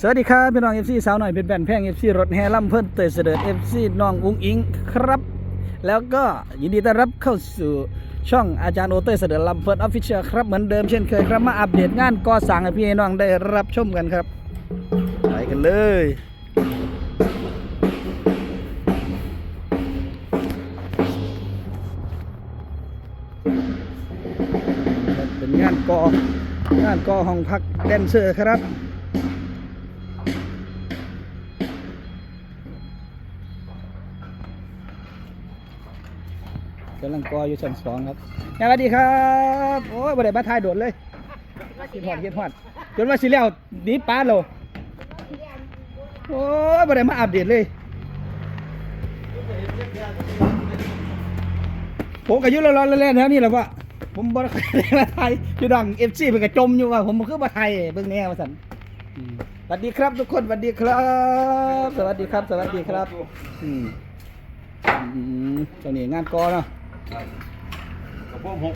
สวัสดีครับพี่น้องเอฟซีสาวหน่อยเป็นแบนแพงเอฟซีรถแห่ล่ำเพิ่นเตยเสด็จเอฟซีน้องอุ้งอิงครับ แล้วก็ยินดีต้อนรับเข้าสู่ช่องอาจารย์โอเตยเสด็จลำเพิ่นออฟฟิเชียลครับเหมือนเดิมเช่นเคยครับมาอัปเดตงานก่อสร้างให้พี่น้องได้รับชมกันครับไปกันเลยเป็นงานก่องานก่อห้องพักแดนเซอร์ครับ กำลังกออยู่ชั้นสองครับสวัสดีครับ โอ้ยบ่ได้มาถ่ายโดดเลยคิดฮอดคิดฮอดจนว่าสิแล้วนีป้าโลโอ้ยบ่ได้มาอัปเดตเลย ผมก็ยู่ร้อนๆแล่นๆแถวนี้แหละว่าผมบ่ได้มาถ่ายอยู่ดัง FC เพิ่นก็จมอยู่ว่าผมคือมาถ่ายเบิ่งแนวว่าซั่นสวัสดีครับทุกคนสวัสดีครับ สวัสดีครับ สวัสดีครับ อืมอืมตอนนี้งานกอเนาะ กระโปรงหก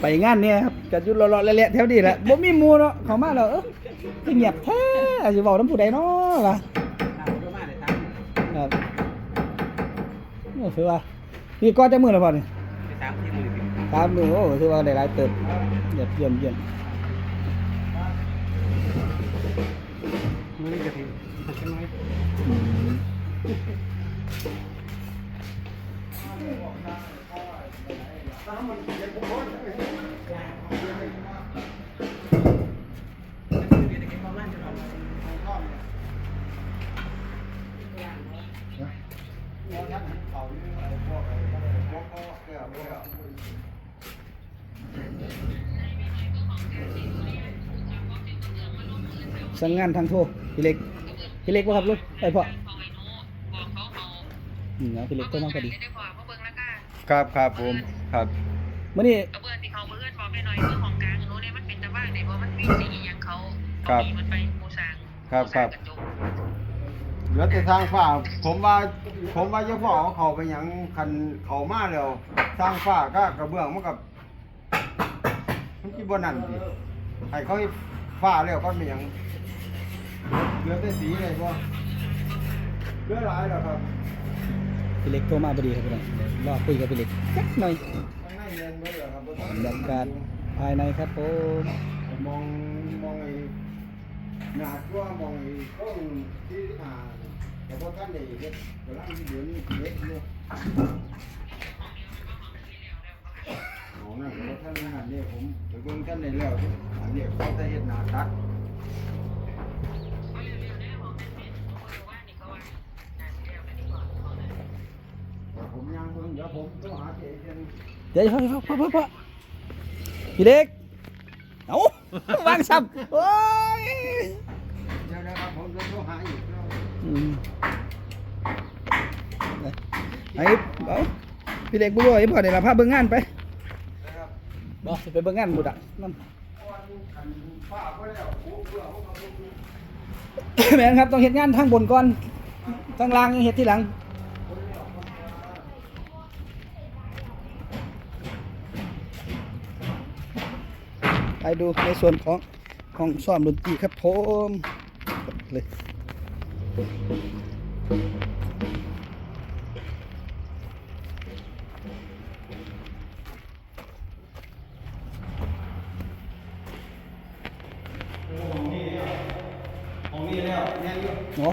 ไปงานเนี่ยครับกัอยู่รอๆเละๆแถวนี้แหละบ่มีหมูเนาะเขามาแล้วเออคือเงียบแท้สิเว้านํผู้ใดเนาะล่ะครับโอ้ถื อว่านี่ก็จะมื้อแล้วบ่นี่ตามมื้อโอ้ถือว่าได้หลายเติบเยี่ยมเยี่ยมเยี่ยมมือนี่จะถึง ใช่ไหมอืมสั่งงานทางโทรพี่เล็กพี่เล็กบ่ครับลูกไปพ่ออืมเอาพี่เล็กก็มาพอดีได้พอเพราะเบิ่งแล้วก็ครับครับผมครับมื้อนี้กระเบื้องที่เขาเบิ่งบอกไปหน่อยเรื่องของกลางโน้นเนี่ยมันเป็นตะบ้านไหนเพราะมันมีสีอหย่างเขาครับเอามีมันไปหมูสร้างครับครับกระจกเหลือแต่ทางฝ้าผมว่า ผมว่าจะพ่อเอาเขาไปหยังคันเขามาแล้วสร้างฝ้าก็กระเบื้องมันกับมันคิดว่านั่นดิให้เขาให้ฝ้าแล้วก็ไม่หยังเหลือแต่สีเลยว่าเหลือหลายแล้วครับพี่เล็กโทรมาพอดีครับพี่น้องเดี๋ยวรอคุยกับพี่เล็กสักหน่อยข้างในเรียนไว้เหรอครับบรรยากาศภายในครับผมมองมองไอ้หนาตัวมองไอ้กล้องที่อ่า แต่พอท่านได้เฮ็ดกำลังเหลือนี่เล็กอยู่ของนั่นพอท่านหันเนี่ยผมไปเบิ่งท่านได้แล้วอันนี้เขาจะเฮ็ดหน้าตักผมยังเบิ่งเดี๋ยวผมต้องหาเจเจนเดี๋ยวพ่อพ่อพ่อพ่อพี่เล็กเอ้าวางซ้ำโอ้ยเดี๋ยวนะครับผมจะต้องหาอีกแล้ว ไอ้เอาพี่เล็กบุ้ยพ่อเดี๋ยวเราพาเบิ่งงานไปบบ่สิไปเบิ่งงานบุตรอะนั่นแม่นครับต้องเฮ็ดงานทางบนก่อนทางล่างยังเฮ็ดที่หลังไปดูในส่วนของห้องซ้อมดนตรีครับผมเลย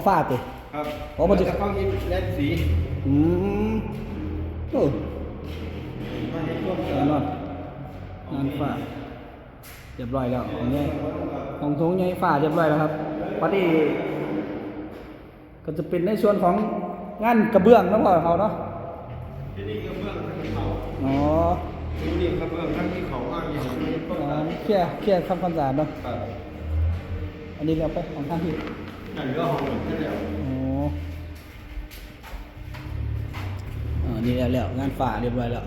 ฟาดติ ครับอ๋อมันจะจะต้องยิงเล่นสีอืมโอ้แน่นอนงานฝ้าเรียบร้อยแล้วของใหญ่ของทงใหญ่ฝ้าเรียบร้อยแล้วครับพอดีก็จะเป็นในส่วนของงานกระเบื้องนะพ่อเขาเนาะที่นี่กระเบื้องทั้งที่เขาอ๋อที่นี่กระเบื้องทั้งที่เขาอ้างอย่างนี้ต้นอ๋อนั้นเคลียร์เคลียร์ทำความสะอาดเนาะ ครับอันนี้เราไปของทา โอ้โหนี่แล้วงานฝาเรียบร้อยแล้ว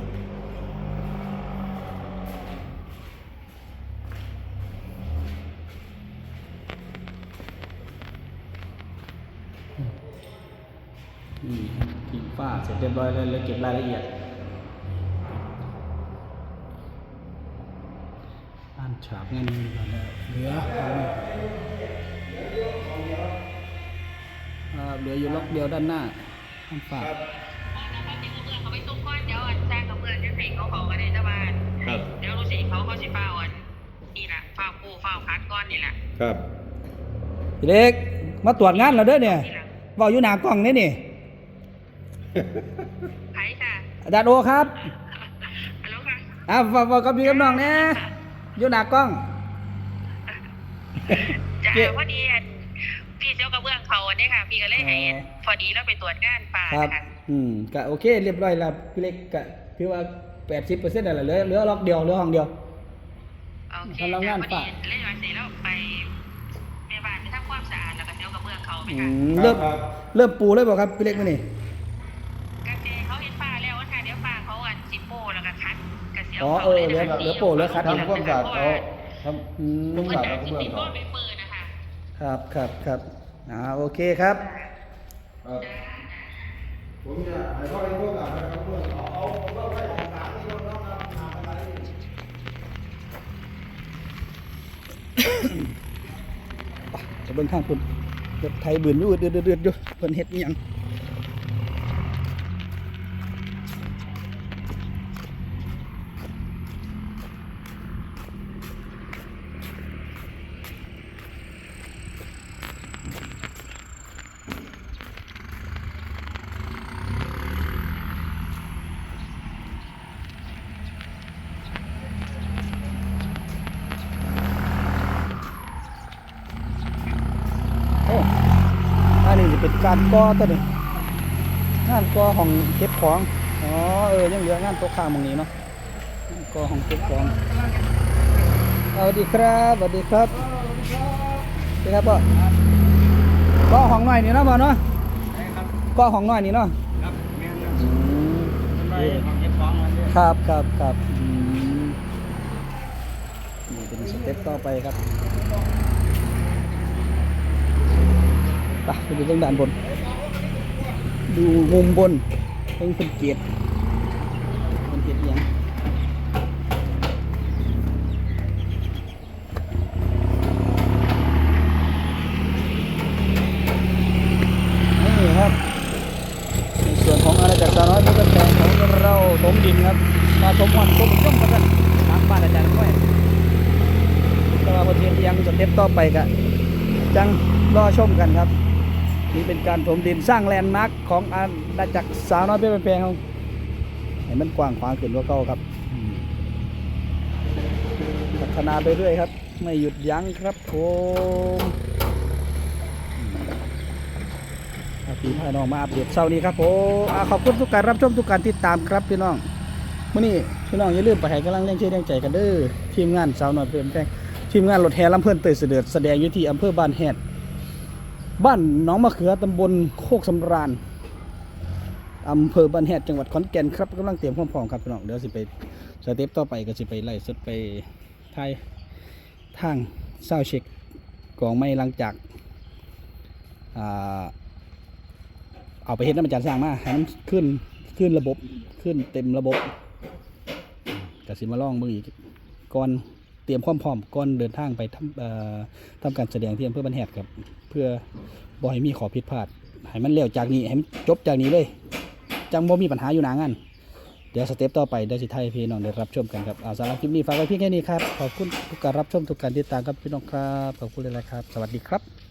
นี่กิ่งฝ้าเสร็จเรียบร้อยแล้วแล้เก็บรายละเอียดอันฉาบงานนี้มแล้วเหลือ อ่าเหลืออยู่ล็อกเดียวด้านหน้าอ่านฝาเพราะถ้าเด็กกระเบื้องเขาไปซุกก้อนเดี๋ยวอันสร้างกระเบื้องจะใส่เขาเขากันในตะบานครับเดี๋ยวรู้สิเขาเขาสิฟ้าอันนี่แหละฟ้าปูฟ้าพัดก้อนนี่แหละครับพี่เล็กมาตรวจงานเราเด้อเนี่ยนี่แหละเว่าอยู่หน้ากล้องนี่นี่ไผ่ค่ะอาจารย์โอครับฮัลโหลค่ะอ่าบอกบอกกับพี่กับน้องเนี่ยอยู่หน้ากล้องจ้าเจ๊พอดีอันพี่ เจ้ากระเบื้องเขาอันนี้ค่ะ พี่ก็เลยให้อ๋อ พอดีแล้วไปตรวจงานป่าครับ นะคะอืมก็โอเค เรียบร้อยแล้วพี่เล็กก็พี่ว่าแปดสิบเปอร์เซ็นต์อะไรเหลือเหลือล็อกเดียวเหลือห้องเดียว โอเคทำงานจ้าพอดีป่ะเล่นวันเสร็จแล้วไปแม่บ้านไปทำความสะอาดแล้วก็เจ้ากระเบื้องเขาไหมอืคะมเริ่มเริ่มปูเลยบอกครับพี่เล็กมานี่กระเจเขาเห็นป่าแล้วว่าค่ะเดี๋ยวป่าเขาอันสิโป้แล้วก็คัดกระเสียวอ๋อเขาเออเลยเหลือนะคะเหลือโป้เหลือคัดทำความสะอาดเขาทอืมำความเพื่อนสะอาดจะกระสิเบื้องติโป้เขาเป็นปืนนะคะ ครับครับครับ อ่าโอเคครับ ผมจะให้พ่อให้พวกกับนะครับเพื่อนเอาเอาเอาไว้ของกลามนี่น้องๆครับทำอะไรจะเบิ่งข้างคุณรถไทยบืนอยู่เดือดเดือดเดือดอยู่เพิ่นเฮ็ดอีหยังโอ้อั นนี้จะเป็นการก่อตัวนี้งานก่อของเก็บของอ๋อเออยังเหลืองานตัวข้างหมองนี้เนาะงานก่อของเก็บของสวัสดีครับสวัสดีครับสวัสดีครับพ่อก่อของหน่อยนี่เนาะพ่อเนาะก่อของหน่อยนี่เนาะครับแม่นอืมไปของเก็บของมันเนี่ยครับครับครับอืมนี่เป็นสเต็ปต่อไปครับไปไปดูตรงด้านบน ดูมุมบนเพิ่งเป็นเกียรติเป็นเกียรติยังนี่ครับในส่วนของอาณาจักรสาน้อยเพื่อนแฟนของเราถมดินครับมาถมหอนถมย่อมกันทางบ้านอาจารย์ด้วยแต่ว่าประเทศยังสเต็ปต่อไปกะจังรอชมกันครับ นี่เป็นการถมดินสร้างแลนด์มาร์คของอาณาจักรสาวน้อยเพื่อนแฟนของให้มันกว้างขวางขึ้นกว่าเก่าครับพัฒนาไปเรื่อยครับ ไม่หยุดยั้งครับผมอาพี่พาน้องมาอัปเดตเช้านี้ครับผมขอบคุณทุกการรับชมทุกการติดตามครับพี่น้องมื่อนี้พี่น้องอย่าลืมไปให้กำลังแรงเชียร์แรงใจกันเด้อทีมงานสาวน้อยเพื่อนแฟนทีมงานรถแห่ลำเพื่อนเตยเสด็จแสดงอยู่ที่อำเภอบ้านแฮด บ้านหนองมะเขือตำบลโคกสำราญอำเภอบ้านแฮดจังหวัดขอนแก่นครับกำลังเตรียมพร้อมๆครับพี่น้องเดี๋ยวสิไปสเต็ปต่อไปก็สิไปไล่สดไปทายทางเศร้าเช็คกองไม้หลังจากอ่าเอาไปเฮ็ดน้ำมันจานสร้างมาให้มันขึ้นขึ้นระบบขึ้นเต็มระบบก็สิมาลองมืออีกก่อน ตรียมความพร้อมก่อนเดินทางไปทำทำการแสดงที่อำเภอบันแหดครับ เพื่อบ่ให้มีขอผิดพลาดให้มันเร็วจากนี้ให้มันจบจากนี้เลยจังบ่มีปัญหาอยู่หนางานเดี๋ยวสเต็ปต่อไปได้สิไทยพี่น้องได้รับชมกันครับเอาสำหรับคลิปนี้ฝากไว้เพียงแค่นี้ครับขอบคุณทุกการรับชมทุกการติดตามครับพี่น้องครับขอบคุณเลยครับ สวัสดีครับ